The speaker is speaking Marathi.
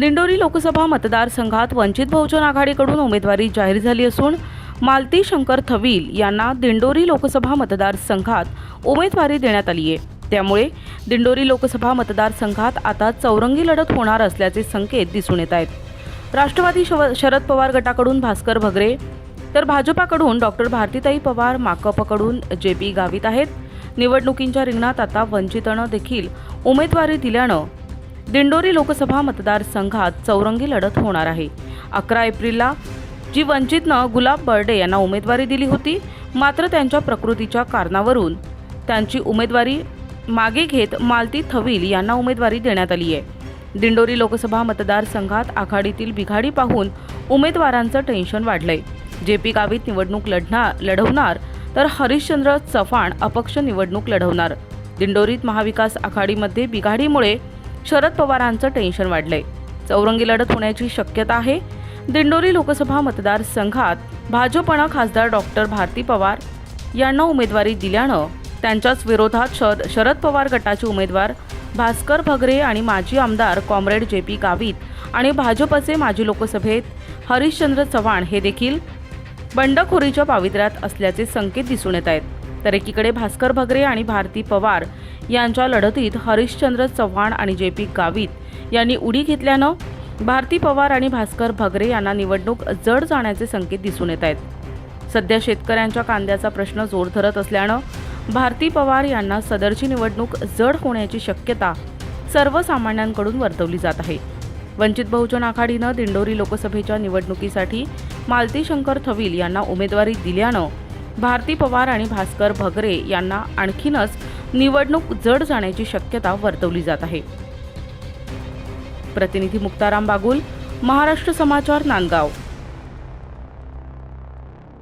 दिंडोरी लोकसभा मतदारसंघात वंचित बहुजन आघाडीकडून उमेदवारी जाहीर झाली असून मालती शंकर थवील यांना दिंडोरी लोकसभा मतदारसंघात उमेदवारी देण्यात आली आहे. त्यामुळे दिंडोरी लोकसभा मतदारसंघात आता चौरंगी लढत होणार असल्याचे संकेत दिसून येत आहेत. राष्ट्रवादी शव शरद पवार गटाकडून भास्कर भगरे तर भाजपाकडून डॉक्टर भारतीताई पवार माकपकडून जे पी गावित आहेत. निवडणुकींच्या रिंगणात आता वंचितनं देखील उमेदवारी दिल्यानं दिंडोरी लोकसभा मतदारसंघात चौरंगी लढत होणार आहे. अकरा एप्रिलला जी वंचितनं गुलाब बर्डे यांना उमेदवारी दिली होती मात्र त्यांच्या प्रकृतीच्या कारणावरून त्यांची उमेदवारी मागे घेत मालती थवील यांना उमेदवारी देण्यात आली आहे. दिंडोरी लोकसभा मतदारसंघात आघाडीतील बिघाडी पाहून उमेदवारांचं टेन्शन वाढलंय. जे पी गावित निवडणूक लढणार लढवणार तर हरिश्चंद्र चव्हाण अपक्ष निवडणूक लढवणार. दिंडोरीत महाविकास आघाडीमध्ये बिघाडीमुळे शरद पवारांचं टेन्शन वाढलंय. चौरंगी लढत होण्याची शक्यता आहे. दिंडोरी लोकसभा मतदारसंघात भाजपनं खासदार डॉक्टर भारती पवार यांना उमेदवारी दिल्यानं त्यांच्याच विरोधात शर शरद पवार गटाचे उमेदवार भास्कर भगरे आणि माजी आमदार कॉम्रेड जे पी गावित आणि भाजपचे माजी लोकसभेत हरिश्चंद्र चव्हाण हे देखील बंडखोरीच्या पावित्र्यात असल्याचे संकेत दिसून येत आहेत. तर एकीकडे भास्कर भगरे आणि भारती पवार यांच्या लढतीत हरिश्चंद्र चव्हाण आणि जे पी गावित यांनी उडी घेतल्यानं भारती पवार आणि भास्कर भगरे यांना निवडणूक जड जाण्याचे संकेत दिसून येत आहेत. सध्या शेतकऱ्यांच्या कांद्याचा प्रश्न जोर धरत असल्यानं भारती पवार यांना सदरची निवडणूक जड होण्याची शक्यता सर्वसामान्यांकडून वर्तवली जात आहे. वंचित बहुजन आघाडीनं दिंडोरी लोकसभेच्या निवडणुकीसाठी मालती शंकर थविल यांना उमेदवारी दिल्यानं भारती पवार आणि भास्कर भगरे यांना आणखीनच निवडणूक जड जाण्याची शक्यता वर्तवली जात आहे. प्रतिनिधी मुक्ताराम बागुल महाराष्ट्र समाचार नांदगाव.